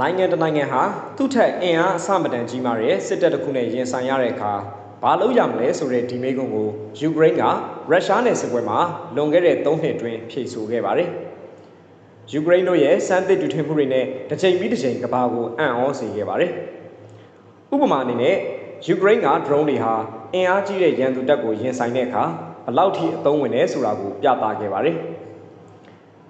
နိုင်ငံတစ်နိုင်ငံဟာသူ့ထက်အင်အားအဆမတန်ကြီးမားတဲ့စစ်တပ်တစ်ခုနဲ့ရင်ဆိုင်ရတဲ့အခါဘာလုပ်ရမလဲဆိုတဲ့ဒီမေးခွန်းကိုယူကရိန်းကရုရှားနဲ့စစ်ပွဲမှာလွန်ခဲ့တဲ့၃နှစ်အတွင်းဖြေဆိုခဲ့ပါတယ်။ယူကရိန်းတို့ရဲ့စမ်းသစ်တူထွင်မှုတွေနဲ့တစ်ချိန်ပြီးတစ်ချိန်ကမ္ဘာကိုအံ့ဩစေခဲ့ပါတယ်။ဥပမာအနေနဲ့ယူကရိန်းက drone တွေဟာအင်အားကြီးတဲ့ရန်သူတပ်ကိုရင်ဆိုင်တဲ့အခါဘလောက်ထိအသုံးဝင်လဲဆိုတာကိုပြသခဲ့ပါတယ်။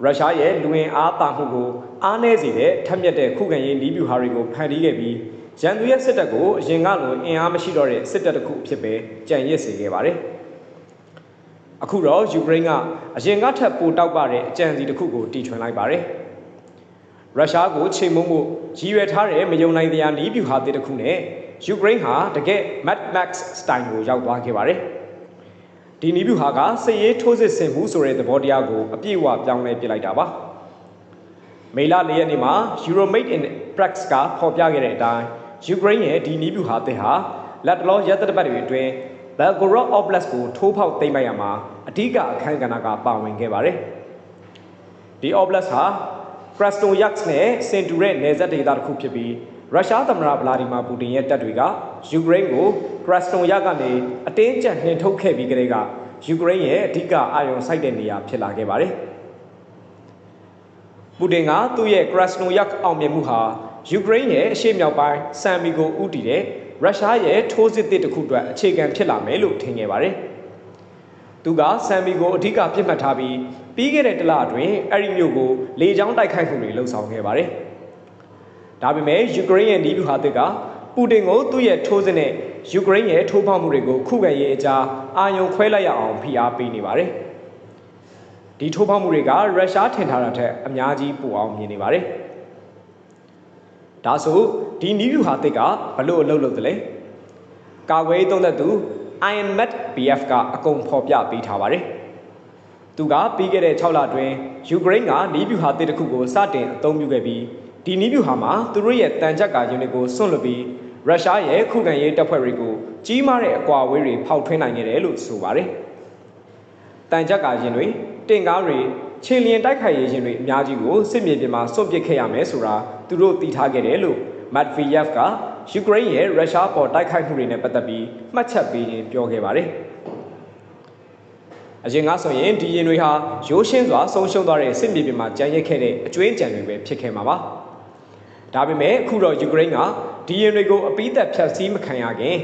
ရုရှားရဲ့လူဝင်အားတာမှုကိုအားနည်းစေတဲ့ထက်မြက်တဲ့ခုခံရေးနီးဗျူဟာတွေကိုဖန်တီးခဲ့ပြီးရန်သူရဲ့စစ်တပ်ကိုအရင်ကလိုအင်အားမရှိတော့တဲ့စစ်တပ်တစ်ခုအဖြစ်ပဲကြံရစ်စေခဲ့ပါတယ်။အခုတော့ယူကရိန်းကအရင်ကထက်ပိုတောက်ပတဲ့အကြံစီတစ်ခုကိုတီထွင်လိုက်ပါတယ်။ရုရှားကိုချိန်မုံမှုရည်ရွယ်ထားတဲ့မယုံနိုင်တရားနီးဗျူဟာတစ်ခုနဲ့ယူကရိန်းဟာတကယ် Mad Max စတိုင်ကိုရောက်သွားခဲ့ပါတယ်။ ဒီနီးဗျူဟာကစစ်ရေးထိုးစစ်ဆင်မှုဆိုတဲ့သဘောတရားကိုအပြည့်အဝပြောင်းလဲပြလိုက်တာပါမေလ၄ရက်နေ့မှာ Euromate in Prax ကဖော်ပြခဲ့တဲ့အတိုင်းယူကရိန်းရဲ့ဒီနီးဗျူဟာတဲ့ဟာလက်တလောရက်သက်ပတ်တွေအတွင်း Belgorod Oblast ကိုထိုးဖောက်သိမ်းပိုက်ရမှာအဓိကအခန်းကဏ္ဍကပါဝင်ခဲ့ပါတယ်ဒီ Oblast ဟာ Krasnoyarsk နဲ့စင်တူတဲ့နယ်စပ်ဒေသတစ်ခုဖြစ်ပြီးရုရှားသမ္မတဗလာဒီမာပူတင်ရဲ့တပ်တွေက ယူကရိန်းကိုကရစနိုယာကနေအတင်းကျပ်နှင်ထုတ်ခဲ့ပြီးကတည်းကယူကရိန်းရဲ့အဓိကအာရုံစိုက်တဲ့နေရာဖြစ်လာခဲ့ပါတယ်။ပူတင်ကသူ့ရဲ့ကရစနိုယာအောင်မြင်မှုဟာယူကရိန်းရဲ့အရှေ့မြောက်ပိုင်းဆန်မီကိုဥတီတဲ့ရုရှားရဲ့ထိုးစစ်တစ်ခုအတွက်အခြေခံဖြစ်လာမယ်လို့ထင်ခဲ့ပါတယ်။သူကဆန်မီကိုအဓိကပြစ်မှတ်ထားပြီးပြီးခဲ့တဲ့တလအတွင်းအဲ့ဒီမြို့ကိုလေကြောင်းတိုက်ခိုက်မှုတွေလှုံ့ဆော်ခဲ့ပါတယ်။ဒါပေမဲ့ယူကရိန်းရဲ့နီးဗျူဟာသစ်က ပူတင်ကိုသူ့ရဲ့ထိုးစစ်နဲ့ယူကရိန်းရဲ့ထိုးဖောက်မှုတွေကိုခုခံရေးအကြားအာရုံခွဲလိုက်ရအောင်ဖိအားပေးနေပါတယ်။ဒီထိုးဖောက်မှုတွေကရုရှားထင်ထားတာထက်အများကြီးပိုအောင်မြင်နေပါတယ်။ဒါဆိုဒီနီးဗျူဟာသစ်ကဘလို့အလုပ်လုပ်တယ်လဲ။ကာကွယ်သုံးသက်သူ Ironmet BF ကအကုန်ဖော်ပြပေးထားပါတယ်။သူကပြီးခဲ့တဲ့6လအတွင်းယူကရိန်းကနီးဗျူဟာသစ်တစ်ခုကိုစတင်အသုံးပြုခဲ့ပြီးဒီနီးဗျူဟာမှာသူတို့ရဲ့တန်ကြပ်ကာယူနစ်ကိုစွန့်လွတ်ပြီး ရုရှားရဲ့ခုခံရေးတပ်ဖွဲ့တွေကိုကြီးမားတဲ့အကွာအဝေးတွေဖောက်ထွင်းနိုင်ခဲ့တယ်လို့ဆိုပါတယ်။တန်ကြပ်ကာရင်တွေတင်ကားတွေခြေလျင်တိုက်ခိုက်ရေးရင်တွေအများကြီးကိုစစ်မြေပြင်မှာစွန့်ပစ်ခဲ့ရမယ်ဆိုတာသူတို့သိထားခဲ့တယ်လို့မတ်ဗီယက်ဖ်ကယူကရိန်းရဲ့ရုရှားပေါ်တိုက်ခိုက်မှုတွေနဲ့ပတ်သက်ပြီးမှတ်ချက်ပေးရင်းပြောခဲ့ပါတယ်။အရင်ကဆိုရင်ဒီရင်တွေဟာရိုးရှင်းစွာဆုံးရှုံးသွားတဲ့စစ်မြေပြင်မှာကြံရစ်ခဲ့တဲ့အကျွင်းကြံတွေပဲဖြစ်ခဲ့မှာပါ။ဒါပေမဲ့အခုတော့ယူကရိန်းက ဒီရင်တွေကိုအပိသက်ဖျက်ဆီးမခံရခင်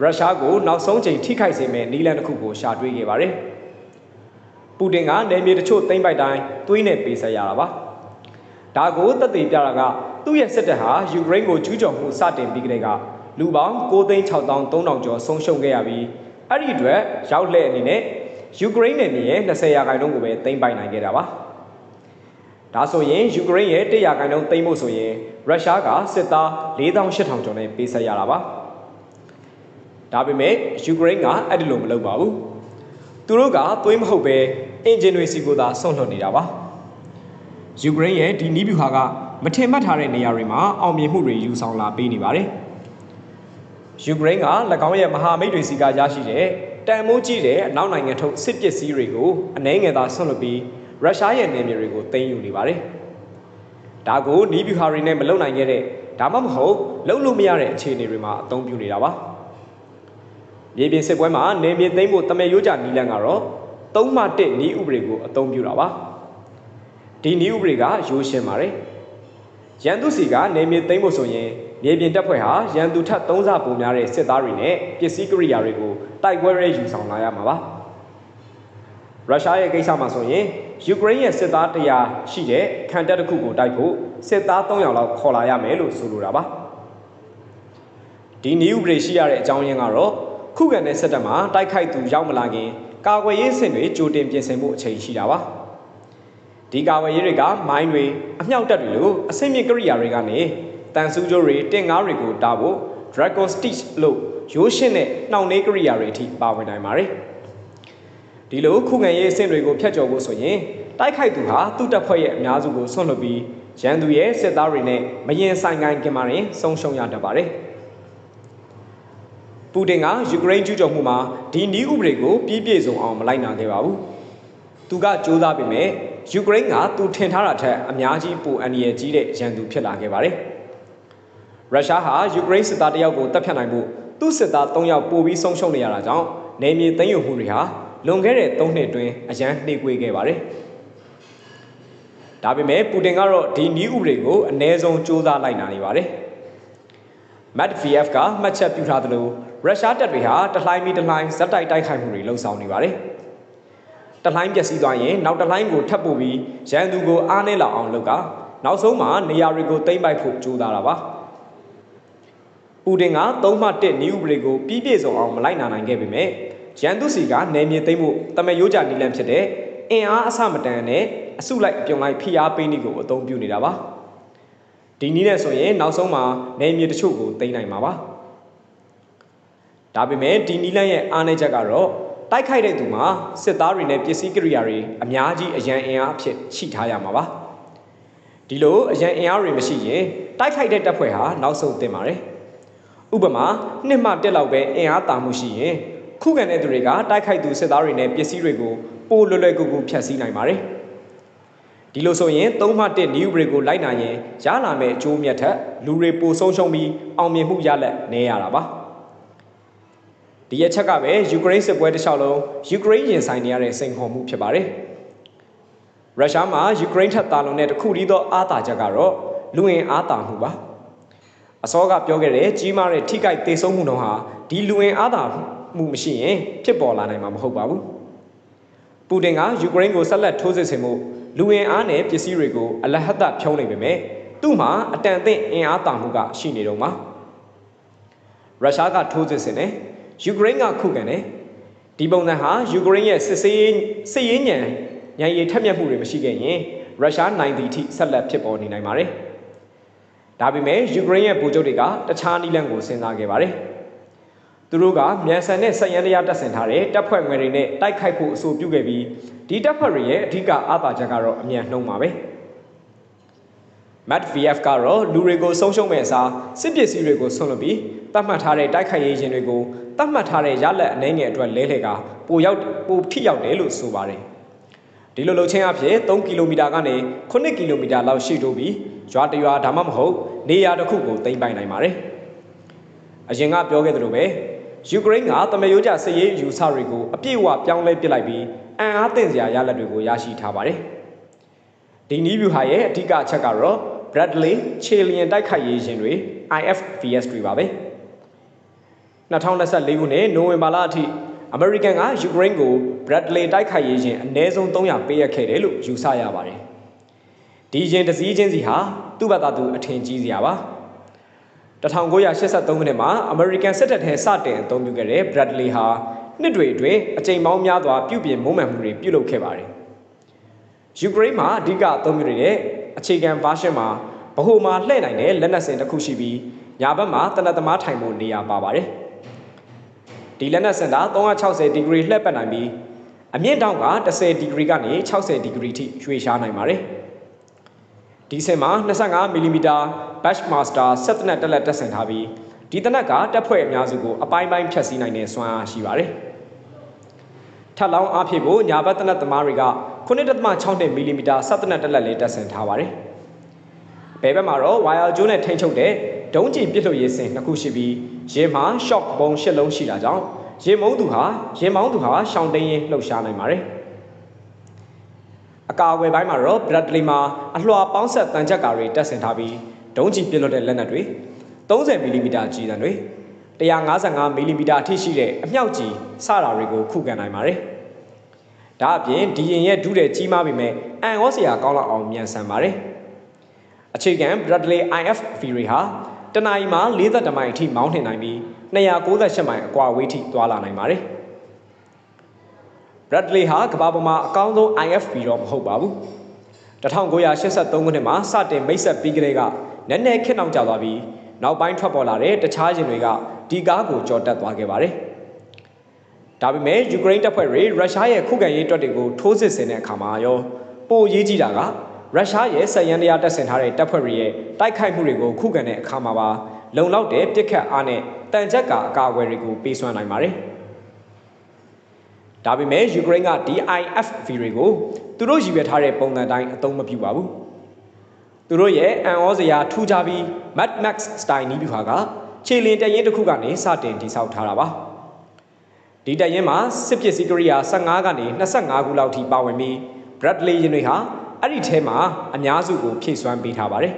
ရုရှားကိုနောက်ဆုံးချိန်ထိခိုက်စေမယ့်နည်းလမ်းတစ်ခုကိုရှာတွေ့ခဲ့ပါတယ်။ပူတင်ကနေမြေတချို့သိမ်းပိုက်တိုင်းသွေးနဲ့ပေးဆက်ရတာပါ။ဒါကိုသက်သေပြတာကသူ့ရဲ့စစ်တပ်ဟာယူကရိန်းကိုကျူးကျော်မှုစတင်ပြီးကတည်းကလူပေါင်း9,6300ကျော်ဆုံးရှုံးခဲ့ရပြီးအဲ့ဒီအတွက်ရောက်လှည့်အနေနဲ့ယူကရိန်းနယ်မြေရဲ့20ရာခိုင်နှုန်းကိုပဲသိမ်းပိုက်နိုင်ခဲ့တာပါ။ ဒါဆိုရင်ယူကရိန်းရဲ့100ရာခိုင်နှုန်းသိမ်းဖို့ဆိုရင်ရုရှားကစစ်သား4800ကျော်နဲ့ပေးဆက်ရတာပါဒါပေမဲ့ယူကရိန်းကအဲ့ဒီလိုမလုပ်ပါဘူးသူတို့ကသွေးမဟုတ်ပဲအင်ဂျင်တွေစီကိုသာဆွန့်လွတ်နေတာပါယူကရိန်းရဲ့ဒီနီးဗျူဟာကမထင်မှတ်ထားတဲ့နေရာတွေမှာအောင်မြင်မှုတွေယူဆောင်လာပေးနေပါတယ်ယူကရိန်းက၎င်းရဲ့မဟာမိတ်တွေစီကရရှိတဲ့တန်မိုးကြီးတဲ့အနောက်နိုင်ငံထုတ်စစ်ပစ္စည်းတွေကိုအနှဲငယ်သာဆွန့်လွတ်ပြီး ရုရှားရဲ့နယ်မြေတွေကိုသိမ်းယူနေပါတယ်။ဒါကိုနီးဗျူဟာတွေနဲ့မလုံနိုင်ခဲ့တဲ့ဒါမှမဟုတ်လုံလို့မရတဲ့အခြေအနေတွေမှာအသုံးပြုနေတာပါ။မြေပြင်စစ်ပွဲမှာနယ်မြေသိမ်းဖို့တမန်ရိုးကြနီးလန်းကတော့သုံးမှတစ်နီးဥပဒေကိုအသုံးပြုတာပါ။ဒီနီးဥပဒေကရိုးရှင်းပါတယ်။ရန်သူစီကနေမြေသိမ်းဖို့ဆိုရင်မြေပြင်တပ်ဖွဲ့ဟာရန်သူထပ်သုံးဆပုံများတဲ့စစ်သားတွေနဲ့ပစ္စည်းကိရိယာတွေကိုတိုက်ပွဲရဲယူဆောင်လာရမှာပါ။ရုရှားရဲ့ကိစ္စမှာဆိုရင် ယူကရိန်းရဲ့စစ်သား100ရှိတဲ့ခံတပ်တစ်ခုကိုတိုက်ဖို့စစ်သား300လောက်ခေါ်လာရမယ်လို့ဆိုလိုတာပါဒီနည်းဥပဒေရှိရတဲ့အကြောင်းရင်းကတော့ခုခံတဲ့စစ်တပ်မှာတိုက်ခိုက်သူရောက်မလာခင်ကာကွယ်ရေးစင်တွေကြိုတင်ပြင်ဆင်မှုအချိန်ရှိတာပါဒီကာကွယ်ရေးတွေကမိုင်းတွေအမြောက်တပ်တွေလိုအဆင့်မြင့်ကိရိယာတွေကနေတန်ဆူးကြိုးတွေတင်ကားတွေကိုတားဖို့ Dragon Stitch လို့ရိုးရှင်းတဲ့နှောင့်နှေးကိရိယာတွေအထိပါဝင်နိုင်ပါတယ်ဒီလိုခုခံရေးအဆင့်တွေကိုဖျက်ကျော်ဖို့ဆိုရင် တိုက်ခိုက်သူဟာသူ့တပ်ဖွဲ့ရဲ့အများစုကိုဆွန့်လွတ်ပြီးရန်သူရဲ့စစ်သားတွေနဲ့မရင်ဆိုင်ကိုင်းကင်မာရင်ဆုံးရှုံးရတတ်ပါတယ်ပူတင်ကယူကရိန်းကျူးကျော်မှုမှာဒီနည်းဥပဒေကိုပြည့်ပြည့်စုံအောင်မလိုက်နာခဲ့ပါဘူးသူကကြိုးစားပေမဲ့ယူကရိန်းကသူထင်ထားတာထက်အများကြီးပိုအန္တရာယ်ကြီးတဲ့ရန်သူဖြစ်လာခဲ့ပါတယ်ရုရှားဟာယူကရိန်းစစ်သားတယောက်ကိုတပ်ဖြတ်နိုင်မှုသူ့စစ်သား3ယောက်ပိုပြီးဆုံးရှုံးနေရတာကြောင့်နေမြေသိမ်းယူမှုတွေဟာလွန်ခဲ့တဲ့3နှစ်အတွင်းအရန်နှေးကွေးခဲ့ပါတယ်။ ဒါပေမဲ့ပူတင်ကတော့ဒီနည်းဥပဒေကိုအ ਨੇ ဆုံးစ조사လိုက်နာနေပါတယ်။ Medvedev ကမှတ်ချက်ပြုထားသလိုရုရှားတပ်တွေဟာတလှိုင်းပြီးတလှိုင်းဇက်တိုက်တိုက်ခိုက်မှုတွေလှုံ့ဆော်နေပါတယ်။တလှိုင်းပျက်စီးသွားရင်နောက်တလှိုင်းကိုထပ်ပို့ပြီးရန်သူကိုအားနည်းလောက်အောင်လုပ်ကနောက်ဆုံးမှာနေရာတွေကိုသိမ်းပိုက်ဖို့ကြိုးစားတာပါ။ပူတင်ကသုံးမှတက်နည်းဥပဒေကိုပြီးပြည့်စုံအောင်မလိုက်နာနိုင်ခဲ့ပေမဲ့ရန်သူစီကနေမြေသိမ်းမှုတမရိုးကြနီလန့်ဖြစ်တဲ့ အင်အားအဆမတန်နဲ့အစုလိုက်အပြုံလိုက်ဖိအားပေးနည်းကိုအသုံးပြုနေတာပါဒီနည်းနဲ့ဆိုရင်နောက်ဆုံးမှာနေမြေတချို့ကိုသိမ်းနိုင်မှာပါဒါပေမဲ့ဒီနီလန့်ရဲ့အားနည်းချက်ကတော့တိုက်ခိုက်တဲ့သူမှာစစ်သားတွေနဲ့ပစ္စည်းကိရိယာတွေအများကြီးအရန်အင်အားအဖြစ်ရှိထားရမှာပါဒီလိုအရန်အင်အားတွေမရှိရင်တိုက်ခိုက်တဲ့တပ်ဖွဲ့ဟာနောက်ဆုံးတင်ပါတယ်ဥပမာနှစ်မှတက်လောက်ပဲအင်အားတာမှုရှိရင် ခုခံတဲ့သူတွေကတိုက်ခိုက်သူစစ်သားတွေနဲ့ပစ္စည်းတွေကိုပိုလွယ်လွယ်ကူကူဖျက်ဆီးနိုင်ပါတယ်ဒီလိုဆိုရင်3မှ1 new break ကိုလိုက်နိုင်ရင်ရလာမယ့်အကျိုးမြတ်ထက်လူတွေပိုဆုံးရှုံးပြီးအောင်မြင်မှုရလက်နေရတာပါဒီရချက်ကပဲယူကရိန်းစစ်ပွဲတစ်လျှောက်လုံးယူကရိန်းရင်ဆိုင်နေရတဲ့စိန်ခေါ်မှုဖြစ်ပါတယ်ရုရှားမှာယူကရိန်းထက်တာလွန်တဲ့တခုတည်းသောအားသာချက်ကတော့လူဝင်အားသာမှုပါအစောကပြောခဲ့တဲ့ကြီးမားတဲ့ထိခိုက်သေးဆုံးမှုတော့ဟာဒီလူဝင်အားသာ မှုမရှိရင်ဖြစ်ပေါ်လာနိုင်မှာမဟုတ်ပါဘူးပူတင်ကယူကရိန်းကိုဆက်လက်ထိုးစစ်ဆင်မှုလူဝင်အားနဲ့ပစ္စည်းတွေကိုအလဟတ်တဖြုံးနေပေမဲ့သူ့မှာအတန်အသင့်အင်အားတာမှုကရှိနေတော့မှာရုရှားကထိုးစစ်ဆင်တယ်ယူကရိန်းကခုခံတယ်ဒီပုံစံဟာယူကရိန်းရဲ့စစ်စေးစစ်ရေးညံညံရည်ထက်မြက်မှုတွေမရှိခဲ့ရင်ရုရှားနိုင်သည့်အထိဆက်လက်ဖြစ်ပေါ်နေနိုင်ပါတယ်။ဒါပေမဲ့ယူကရိန်းရဲ့ဗိုလ်ချုပ်တွေကတခြားနည်းလမ်းကိုစဉ်းစားခဲ့ပါတယ်။ သူတို့ကမြန်ဆန်တဲ့ဆက်ရန်တရားတပ်ဆင်ထားတဲ့တပ်ဖွဲ့ငွေတွေနဲ့တိုက်ခိုက်ဖို့အဆိုပြုခဲ့ပြီးဒီတပ်ဖွဲ့တွေရဲ့အဓိကအားသာချက်ကတော့အမြန်နှုံးပါပဲ။ Matviev ကတော့လူတွေကိုဆုံးရှုံးမဲ့အစားစစ်ပစ္စည်းတွေကိုဆွန့်လွတ်ပြီးတတ်မှတ်ထားတဲ့တိုက်ခိုက်ရေးရင်တွေကိုတတ်မှတ်ထားတဲ့ရလက်အနေငယ်အတွက်လဲလှယ်ကပိုရောက်ပိုထိရောက်တယ်လို့ဆိုပါတယ်။ဒီလိုလှုပ်ချင်းအဖြစ်3ကီလိုမီတာကနေ9ကီလိုမီတာလောက်ရှိတိုးပြီးရွာတရွာဒါမှမဟုတ်နေရာတစ်ခုကိုသိမ်းပိုင်နိုင်ပါတယ်။အရင်ကပြောခဲ့သလိုပဲ ယူကရိန်းကတမယိုးကျစစ်ရေးယူဆတွေကိုအပြည့်အဝပြောင်းလဲပစ်လိုက်ပြီးအန်အားသင့်စရာရလဒ်တွေကိုရရှိထားပါတယ်။ဒီနီးဗျူဟာရဲ့အဓိကအချက်ကတော့ Bradley ခြေလျင်တိုက်ခိုက်ရေးရင်တွေ IFVS တွေပါပဲ။2024ခုနှစ်နိုဝင်ဘာလအထိအမေရိကန်ကယူကရိန်းကို Bradley တိုက်ခိုက်ရေးရင်အနည်းဆုံး300ပေးရခဲ့တယ်လို့ယူဆရပါတယ်။ဒီရင်တစည်းချင်းစီဟာသူ့ဘာသာသူအထင်ကြီးစရာပါ 1983ခုနှစ်မှာအမေရိကန်စစ်တပ်ထဲစတင်အသုံးပြုခဲ့တဲ့ Bradley ဟာနှစ်တွေအတွင်းအကြိမ်ပေါင်းများစွာပြုပြင်မုံမှန်မှုတွေပြုလုပ်ခဲ့ပါတယ်ယူကရိန်းမှာအဓိကအသုံးပြုနေတဲ့အခြေခံ version မှာဗဟိုမှာလှည့်နိုင်တဲ့လက်နက်စင်တစ်ခုရှိပြီးညာဘက်မှာတနက်သမားထိုင်ဖို့နေရာပါပါတယ်ဒီလက်နက်စင်တာ360ဒီဂရီလှည့်ပတ်နိုင်ပြီးအမြင့်တောင်က10ဒီဂရီကနေ60ဒီဂရီထိရွှေ့ရှားနိုင်ပါတယ် ဒီစင်မှာ25 mm Bushmaster ဆက်တနက်တက်လက်တက်ဆင်ထားပြီးဒီတနက်ကတက်ဖွဲ့အများစုကိုအပိုင်းပိုင်းဖြတ်စည်းနိုင်တဲ့စွမ်းအားရှိပါတယ်။ထပ်လောင်းအားဖြင့်ကိုညာဘက်တနက်သမားတွေက9.6 mm ဆက်တနက်တက်လက်လေးတက်ဆင်ထားပါတယ်။ဘယ်ဘက်မှာတော့ wire ကျိုးနဲ့ထိန်းချုပ်တဲ့ဒုံးကျည်ပစ်လို့ရေးစင်နှစ်ခုရှိပြီးရေမှာ shock ဘုံ၈လုံးရှိတာကြောင့်ရေမုံသူဟာရေမောင်းသူဟာရှောင်းတင်းရင်လှုပ်ရှားနိုင်ပါတယ်။ အကာအကွယ်ပိုင်းမှာတော့ Bradley မှာအလွှာပေါင်းဆက်တန်ချက်ကာတွေတက်ဆင်ထားပြီးဒုံးကျည်ပစ်လွတ်တဲ့လက်နက်တွေ30 mm ကြီးတန်တွေ155 mm အထိရှိတဲ့အမြောက်ကြီးစတာတွေကိုခုခံနိုင်ပါတယ်။ဒါအပြင်ဒီရင်ရဲ့ဒုတဲ့ကြီးမားပေမဲ့အန်ဩစရာကောင်းလောက်အောင်မြန်ဆန်ပါတယ်။အခြေခံ Bradley IF Fury ဟာတနအီမှာ40မိုင်အထိမောင်းနှင်နိုင်ပြီး298မိုင်အကွာဝေးထိသွားလာနိုင်ပါတယ်။ Bradley ဟာကမ္ဘာပေါ်မှာအကောင်းဆုံး IFB တော့မဟုတ်ပါဘူး1983ခုနှစ်မှာစတင်မိတ်ဆက်ပြီးကလေးကနည်းနည်းခက်နှောင်ကြသွားပြီးနောက်ပိုင်းထွက်ပေါ်လာတဲ့တခြားရင်တွေကဒီကားကိုကြော်တက်သွားခဲ့ပါတယ်ဒါပေမဲ့ယူကရိန်းတပ်ဖွဲ့တွေရုရှားရဲ့ခုခံရေးတွက်တွေကိုထိုးစစ်ဆင်တဲ့အခါမှာရောပိုရေးကြည့်တာကရုရှားရဲ့ဆက်ရန်တရားတက်ဆင်ထားတဲ့တပ်ဖွဲ့တွေရဲ့တိုက်ခိုက်မှုတွေကိုခုခံတဲ့အခါမှာပါလုံလောက်တဲ့ပြစ်ခတ်အားနဲ့တန်ချက်ကအကာအကွယ်တွေကိုပေးစွမ်းနိုင်ပါတယ်။ ဒါပေမဲ့ယူကရိန်းက DIFV တွေကိုသူတို့ရည်ရွယ်ထားတဲ့ပုံစံတိုင်းအသုံးမပြုပါဘူးသူတို့ရဲ့အန်ဩစရာထူးခြားပြီး Mad Max Style နီးဗျူဟာကခြေလင်တရင်တစ်ခုကနေစတင်တည်ဆောက်ထားတာပါဒီတရင်မှာစစ်ပစ္စည်းကိရိယာ15ကနေ25ခုလောက်ထိပါဝင်ပြီး Bradley ရင်တွေဟာအဲ့ဒီထဲမှာအများစုကိုဖြည့်စွမ်းပေးထားပါတယ်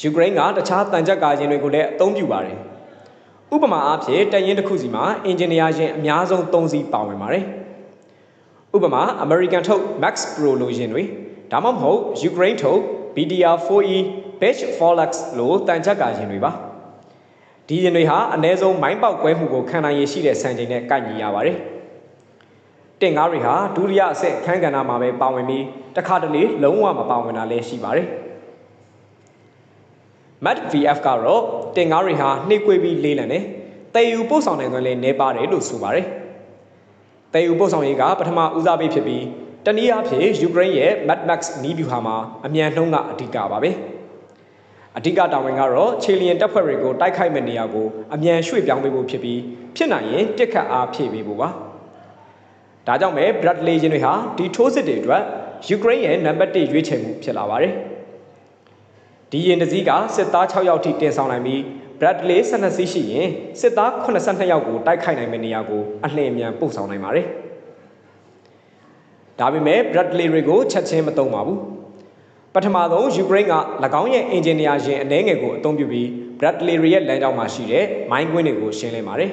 ယူကရိန်းကတခြားတန်ကြပ်ကာရင်တွေကိုလည်းအသုံးပြုပါတယ် ဥပမာအားဖြင့်တရင်တစ်ခုစီမှာအင်ဂျင်နီယာရင်အများဆုံး3စီးပါဝင်ပါတယ်ဥပမာ American ထုတ် Max Pro လိုရင်တွေဒါမှမဟုတ် Ukraine ထုတ် BDR4E Batch Folex လိုတန်ကြပ်ကာရင်တွေပါဒီရင်တွေဟာအ ਨੇ ဆုံးမိုင်းပေါက်ကွဲမှုကိုခံနိုင်ရရှိတဲ့စံချိန်နဲ့ကိုက်ညီရပါတယ်တင်ကားတွေဟာဒုတိယအဆင့်အခန်းကဏ္ဍမှာပဲပါဝင်ပြီးတစ်ခါတလေလုံးဝမပါဝင်တာလည်းရှိပါတယ် Mat VF ကတော့တင်ကားတွေဟာနှိပ်ကွေးပြီးလေးလံတယ်။တည်ယူပို့ဆောင်နိုင်ခွင့်လည်းနည်းပါတယ်လို့ဆိုပါတယ်။တည်ယူပို့ဆောင်ရေးကပထမဦးစားပေးဖြစ်ပြီးတနည်းအားဖြင့်ယူကရိန်းရဲ့ Mad Max နီးဗျူဟာမှာအမြန်နှုံးကအဓိကပါပဲ။အဓိကတာဝန်ကတော့ခြေလျင်တပ်ဖွဲ့တွေကိုတိုက်ခိုက်မဲ့နေရာကိုအမြန်ရွှေ့ပြောင်းပေးဖို့ဖြစ်ပြီးဖြစ်နိုင်ရင်တစ်ခတ်အားဖြည့်ပေးဖို့ပါ။ဒါကြောင့်ပဲ Bradley ရင်တွေဟာဒီထိုးစစ်တွေအတွက်ယူကရိန်းရဲ့နံပါတ်1ရွေးချယ်မှုဖြစ်လာပါတယ်။ ဒီရင်တစည်းကစစ်သား6ယောက်ထိတင်ဆောင်နိုင်ပြီး Bradley 12စီးရှိရင်စစ်သား82ယောက်ကိုတိုက်ခိုက်နိုင်မယ့်နေရာကိုအလင်းအမြန်ပို့ဆောင်နိုင်ပါတယ်။ဒါပေမဲ့ Bradley တွေကိုချက်ချင်းမသုံးပါဘူး။ပထမဆုံးယူကရိန်းက၎င်းရဲ့အင်ဂျင်နီယာယာဉ်အနှဲငယ်ကိုအသုံးပြုပြီး Bradley ရဲ့လမ်းကြောင်းမှာရှိတဲ့မိုင်းကွင်းတွေကိုရှင်းလင်းပါတယ်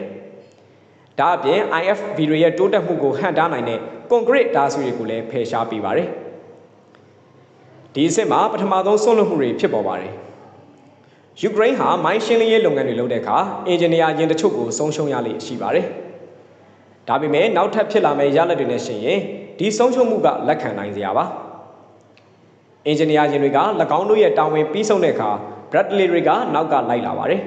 ။ဒါအပြင် IFV ရဲ့တိုးတက်မှုကိုဟန့်တားနိုင်တဲ့ကွန်ကရစ်ဓာတ်စုတွေကိုလည်းဖယ်ရှားပေးပါတယ်။ ဒီအဆင့်မှာပထမဆုံးဆွန့်လွတ်မှုတွေဖြစ်ပေါ်ပါတယ်။ယူကရိန်းဟာမိုင်းရှင်းလင်းရေးလုပ်ငန်းတွေလုပ်တဲ့အခါအင်ဂျင်နီယာယင်တချို့ကိုဆုံးရှုံးရလိမ့်ရှိပါတယ်။ဒါပေမဲ့နောက်ထပ်ဖြစ်လာမယ့်ရလဒ်တွေနဲ့ရှင်ရင်ဒီဆုံးရှုံးမှုကလက်ခံနိုင်စရာပါ။အင်ဂျင်နီယာယင်တွေက၎င်းတို့ရဲ့တာဝန်ပြီးဆုံးတဲ့အခါ Bradley တွေကနောက်ကလိုက်လာပါတယ်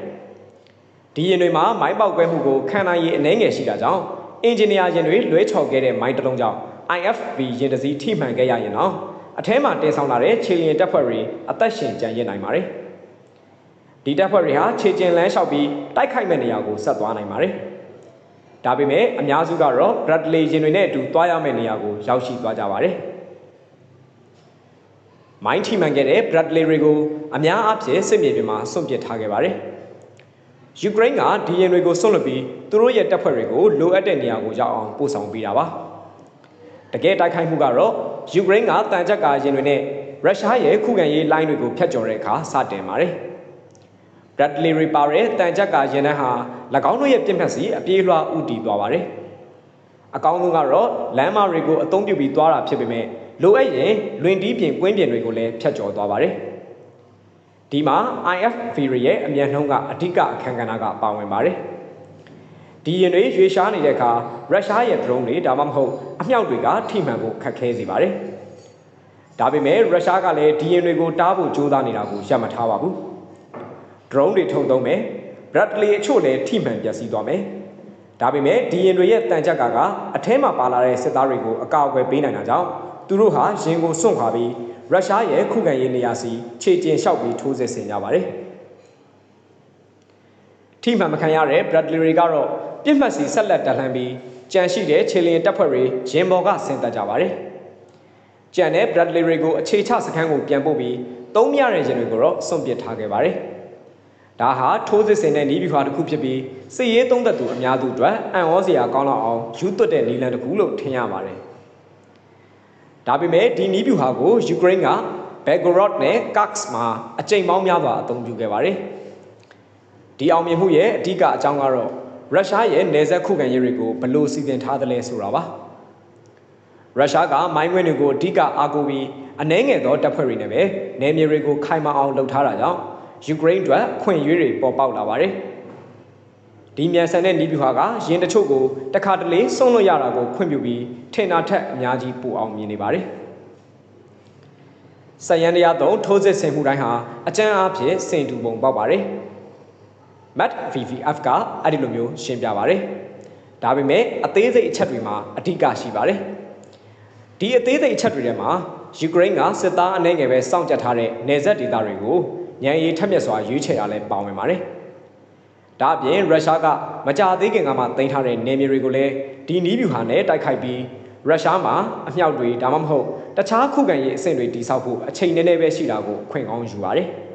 ။ဒီယင်တွေမှာမိုင်းပေါက်ကွဲမှုကိုခံနိုင်ရည်အနှဲငယ်ရှိတာကြောင့်အင်ဂျင်နီယာယင်တွေလွဲချော်ခဲ့တဲ့မိုင်းတစ်လုံးကြောင့် IFV ယင်တစည်းထိမှန်ခဲ့ရရင်တော့ အထဲမှာတင်ဆောင်လာတဲ့ခြေလျင်တပ်ဖွဲ့တွေအသက်ရှင်ကြံ့ရစ်နိုင်ပါတယ်။ဒီတပ်ဖွဲ့တွေဟာခြေကျင်လန်းလျှောက်ပြီးတိုက်ခိုက်မဲ့နေရာကိုဆက်သွားနိုင်ပါတယ်။ဒါပေမဲ့အများစုကတော့ Bradley ရင်တွေနဲ့အတူသွားရမယ့်နေရာကိုရောက်ရှိသွားကြပါတယ်။မိုင်းထိမှန်ခဲ့တဲ့ Bradley တွေကိုအများအားဖြင့်စစ်မြေပြင်မှာဆွန့်ပစ်ထားခဲ့ပါတယ်။ယူကရိန်းကဒီရင်တွေကိုဆွန့်လွတ်ပြီးသူတို့ရဲ့တပ်ဖွဲ့တွေကိုလိုအပ်တဲ့နေရာကိုရောက်အောင်ပို့ဆောင်ပေးတာပါ။ တကယ်တိုက်ခိုက်မှုကတော့ယူကရိန်းကတန်ကြပ်ကာရင်တွေနဲ့ရုရှားရဲ့ခုခံရေးလိုင်းတွေကိုဖျက်ကျော်တဲ့အခါစတင်ပါတယ်။ Bradley Reaper ရဲ့တန်ကြပ်ကာရင်နှန်းဟာ၎င်းတို့ရဲ့ပြစ်မှတ်စီအပြေးလွှာဥတီသွားပါတယ်။အကောင်းဆုံးကတော့လမ်းမတွေကိုအသုံးပြုပြီးသွားတာဖြစ်ပေမဲ့လိုအပ်ရင်လွင်တီးပြင်ကွင်းပြင်တွေကိုလည်းဖျက်ကျော်သွားပါတယ်။ဒီမှာ IFV ရဲ့အမြန်နှုံးကအဓိကအခန်းကဏ္ဍကပါဝင်ပါတယ်။ ဒီရင်တွေရွေရှားနေတဲ့အခါရုရှားရဲ့ drone တွေဒါမှမဟုတ်အမြောက်တွေကထိမှန်ဖို့ခက်ခဲစေပါတယ်။ဒါပေမဲ့ရုရှားကလည်းဒီရင်တွေကိုတားဖို့ကြိုးစားနေတာကိုရပ်မထားပါဘူး။ drone တွေထုံသုံးမယ်။ Bradley အချို့လည်းထိမှန်ပျက်စီးသွားမယ်။ဒါပေမဲ့ဒီရင်တွေရဲ့တန်ကြပ်ကာကအထဲမှာပါလာတဲ့စစ်သားတွေကိုအကာအကွယ်ပေးနိုင်တာကြောင့်သူတို့ဟာရင်ကိုစွန့်ခွာပြီးရုရှားရဲ့ခုခံရေးနေရာစီခြေကျင်လျှောက်ပြီးထိုးစစ်ဆင်ကြပါတယ်။ထိမှန်မခံရတဲ့ Bradley တွေကတော့ ပြစ်မှတ်စီဆက်လက်တက်လှမ်းပြီးကြံရှိတဲ့ခြေလျင်တပ်ဖွဲ့တွေရင်ပေါ်ကဆင်သက်ကြပါတယ်။ကြံတဲ့ Bradley တွေကိုအခြေချစခန်းကိုပြန်ပို့ပြီးသုံးမရတဲ့ရင်တွေကိုတော့စွန့်ပစ်ထားခဲ့ပါတယ်။ဒါဟာထိုးစစ်ဆင်တဲ့နီးဗျူဟာတစ်ခုဖြစ်ပြီးစစ်ရေးသုံးသက်သူအများစုအတွက်အံ့ဩစရာကောင်းလောက်အောင်ယူသွတ်တဲ့နီလန်တစ်ခုလို့ထင်ရပါတယ်။ဒါပေမဲ့ဒီနီးဗျူဟာကိုယူကရိန်းက Belgorod နဲ့ Kursk မှာအကြိမ်ပေါင်းများစွာအသုံးပြုခဲ့ပါတယ်။ဒီအောင်မြင်မှုရဲ့အဓိကအကြောင်းကတော့ ရုရှားရဲ့နေဆက်ခုခံရေးတွေကိုဘလို့စီစဉ်ထားသလဲဆိုတာပါရုရှားကမိုင်းဝင်းတွေကိုအဓိကအားကိုးပြီးအနှဲငယ်သောတပ်ဖွဲ့တွေနဲ့ပဲနယ်မြေတွေကိုခိုင်မာအောင်လုပ်ထားတာကြောင့်ယူကရိန်းအတွက်ခွင့်ရွေးတွေပေါ်ပေါက်လာပါတယ်ဒီမြန်ဆန်တဲ့နီးဗျူဟာကယင်းတချို့ကိုတခါတလေဆုံးလို့ရတာကိုခွင့်ပြုပြီးထင်တာထက်အများကြီးပိုအောင်မြင်နေပါတယ်။စရန်တရားသုံးထိုးစစ်ဆင်မှုတိုင်းဟာအကြမ်းအားဖြင့်စင်တူပုံပေါက်ပါတယ်။ Matt VVF ကအဲ့ဒီလိုမျိုးရှင်းပြပါတယ်။ဒါပေမဲ့အသေးစိတ်အချက်တွေမှာအဓိကရှိပါတယ်။ဒီအသေးစိတ်အချက်တွေထဲမှာယူကရိန်းကစစ်သားအနေငယ်ပဲစောင့်ကြပ်ထားတဲ့နေဆက်ဒေသတွေကိုညံရီထက်မြက်စွာရွေးချယ်တာလည်းပါဝင်ပါတယ်။ဒါအပြင်ရုရှားကမကြာသေးခင်ကမှတင်ထားတဲ့နေမြေတွေကိုလည်းဒီနီးဗျူဟာနဲ့တိုက်ခိုက်ပြီးရုရှားမှာအမြောက်တွေဒါမှမဟုတ်တခြားခုခံရေးအဆင့်တွေတိစောက်ဖို့အချိန်နည်းနည်းပဲရှိတာကိုခွင့်ကောင်းယူပါတယ်။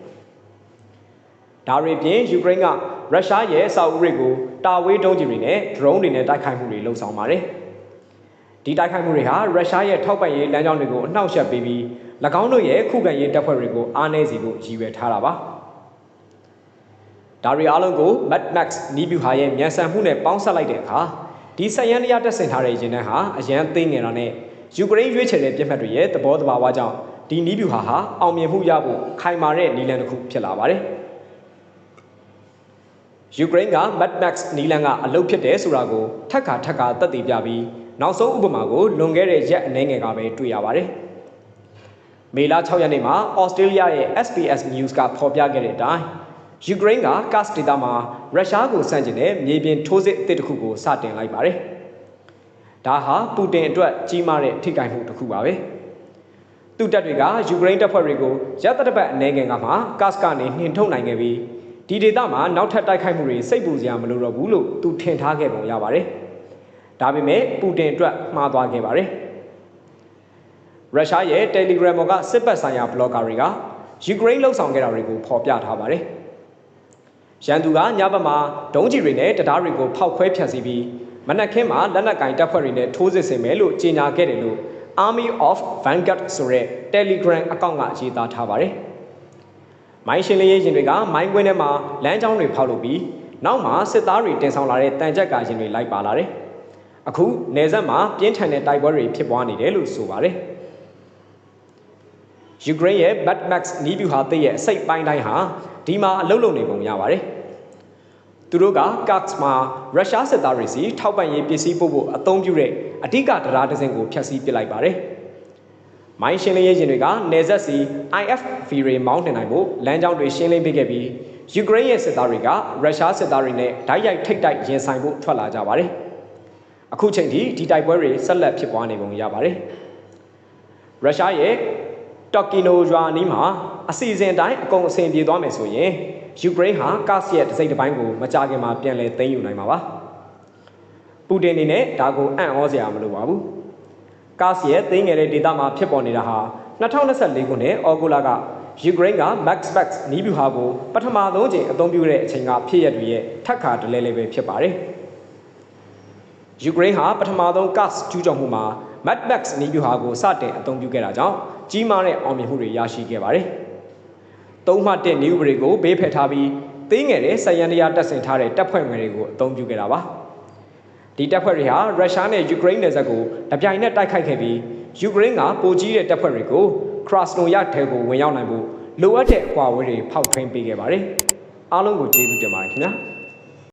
ဒါတွေပြင်ယူကရိန်းကရုရှားရဲ့အဆောက်အဦတွေကိုတာဝေးဒုံးကျည်တွေနဲ့ drone တွေနဲ့တိုက်ခိုက်မှုတွေလှုံ့ဆော်ပါတယ်။ဒီတိုက်ခိုက်မှုတွေဟာရုရှားရဲ့ထောက်ပံ့ရေးလမ်းကြောင်းတွေကိုအနှောက်အယှက်ပေးပြီး၎င်းတို့ရဲ့ခုခံရေးတပ်ဖွဲ့တွေကိုအားနည်းစေဖို့ရည်ရွယ်ထားတာပါ။ဒါတွေအားလုံးကို Mad Max နီးဗျူဟာရဲ့မြန်ဆန်မှုနဲ့ပေါင်းစပ်လိုက်တဲ့အခါဒီဆက်ရန်တရားတက်ဆင်ထားတဲ့ရင်နှန်းဟာအရန်သိငယ်တာနဲ့ယူကရိန်းရွေးချယ်တဲ့ပြစ်မှတ်တွေရဲ့သဘောတဘာဝကြောင့်ဒီနီးဗျူဟာဟာအောင်မြင်မှုရဖို့ခိုင်မာတဲ့နည်းလမ်းတစ်ခုဖြစ်လာပါတယ်။ ယူကရိန်းက Mad Max နီးလန်းကအလုပ်ဖြစ်တယ်ဆိုတာကိုထပ်ခါထပ်ခါသက်သေပြပြီးနောက်ဆုံးဥပမာကိုလွန်ခဲ့တဲ့ရက်အနည်းငယ်ကပဲတွေ့ရပါတယ်။မေလ6ရက်နေ့မှာဩစတြေးလျရဲ့ SBS News ကဖော်ပြခဲ့တဲ့အတိုင်းယူကရိန်းကကတ်ဒေတာမှာရုရှားကိုစန့်ကျင်တဲ့မြေပြင်ထိုးစစ်အသစ်တစ်ခုကိုစတင်လိုက်ပါတယ်။ဒါဟာပူတင်အတွက်ကြီးမားတဲ့ထိခိုက်မှုတစ်ခုပါပဲ။သူတပ်တွေကယူကရိန်းတပ်ဖွဲ့တွေကိုရပ်တပတ်အနေငယ်ကမှကတ်ကနေနှင်ထုတ်နိုင်ခဲ့ပြီး ဒီဒေသမှာနောက်ထပ်တိုက်ခိုက်မှုတွေစိတ်ပူစရာမလိုတော့ဘူးလို့သူထင်ထားခဲ့ပုံရပါတယ်။ဒါပေမဲ့ပူတင်အတွက်မှားသွားခဲ့ပါတယ်။ရုရှားရဲ့ Telegram ပေါ်ကစစ်ပတ်ဆိုင်ရာဘလော့ဂါတွေကယူကရိန်းလှုပ်ဆောင်ခဲ့တာတွေကိုဖော်ပြထားပါတယ်။ရန်သူကညဘက်မှာဒုံးကျည်တွေနဲ့တရားတွေကိုဖောက်ခွဲဖျက်ဆီးပြီးမနက်ခင်းမှာလက်နက်ကင်တပ်ဖွဲ့တွေနဲ့ထိုးစစ်ဆင်မယ်လို့ကြေညာခဲ့တယ်လို့ Army of Vanguard ဆိုတဲ့ Telegram အကောင့်ကရေးသားထားပါတယ်။ မိုင်းရှင်လေးရင်တွေကမိုင်းကွင်းထဲမှာလမ်းကြောင်းတွေဖောက်လုပ်ပြီးနောက်မှာစစ်သားတွေတင်ဆောင်လာတဲ့တန်ကြပ်ကာရင်တွေလိုက်ပါလာတယ်။အခုနေဆက်မှာပြင်းထန်တဲ့တိုက်ပွဲတွေဖြစ်ပွားနေတယ်လို့ဆိုပါတယ်။ယူကရိန်းရဲ့ Mad Max နီးဗျူဟာသစ်ရဲ့အစိတ်ပိုင်းတိုင်းဟာဒီမှာအလုပ်လုပ်နေပုံရပါတယ်။သူတို့က Kursk မှာရုရှားစစ်သားတွေစီထောက်ပံ့ရေးပစ္စည်းပို့ဖို့အသုံးပြုတဲ့အဓိကတရားဒဇင်ကိုဖျက်ဆီးပစ်လိုက်ပါတယ်။ မိုင်းရှင်းလင်းရေးရင်တွေကနေဆက်စီ IFV တွေမောင်းတင်နိုင်ဖို့လမ်းကြောင်းတွေရှင်းလင်းပေးခဲ့ပြီးယူကရိန်းရဲ့စစ်သားတွေကရုရှားစစ်သားတွေနဲ့ဓာတ်ရိုက်ထိတ်တိုက်ရင်ဆိုင်ဖို့ထွက်လာကြပါတယ်။အခုချိန်ထိဒီတိုက်ပွဲတွေဆက်လက်ဖြစ်ပွားနေပုံရပါတယ်။ရုရှားရဲ့တော်ကီနိုရွာနီးမှာအစီအစဉ်တိုင်းအကုန်အဆင်ပြေသွားမယ်ဆိုရင်ယူကရိန်းဟာကာ့စ်ရဲ့တစ်စိတ်တစ်ပိုင်းကိုမကြခင်မှာပြန်လည်သိမ်းယူနိုင်မှာပါပူတင်အနေနဲ့ဒါကိုအံ့ဩစရာမလိုပါဘူး ကာ့စ်ရဲ့သိမ်းငယ်တဲ့ဒေသမှာဖြစ်ပေါ်နေတာဟာ2024ခုနှစ်ဩဂုတ်လကယူကရိန်းက Max Max နီးဗျူဟာကိုပထမဆုံးချိန်အသုံးပြုတဲ့အချိန်ကဖြစ်ရတွေရဲ့ထက်ခါတလဲလဲပဲဖြစ်ပါတယ်ယူကရိန်းဟာပထမဆုံး Kars ကျူးကျော်မှုမှာ Mad Max နီးဗျူဟာကိုစတင်အသုံးပြုခဲ့တာကြောင့်ကြီးမားတဲ့အောင်မြင်မှုတွေရရှိခဲ့ပါတယ်။သုံးမှတ်တဲ့နည်းဥပဒေကိုဘေးဖယ်ထားပြီးသေးငယ်တဲ့ဆက်ရန်တရားတက်ဆင်ထားတဲ့တပ်ဖွဲ့ငယ်တွေကိုအသုံးပြုခဲ့တာပါ။ ဒီတပ်ဖွဲ့တွေဟာရုရှားနဲ့ယူကရိန်းနယ်စပ်ကိုတပြိုင်နက်တိုက်ခိုက်ခဲ့ပြီးယူကရိန်းကပိုကြီးတဲ့တပ်ဖွဲ့တွေကိုခရစနိုယာထဲကိုဝင်ရောက်နိုင်ဖို့လိုအပ်တဲ့အကွာအဝေးတွေဖောက်ထွင်းပေးခဲ့ပါတယ်။အားလုံးကိုကျေးဇူးတင်ပါတယ်ခင်ဗျာ။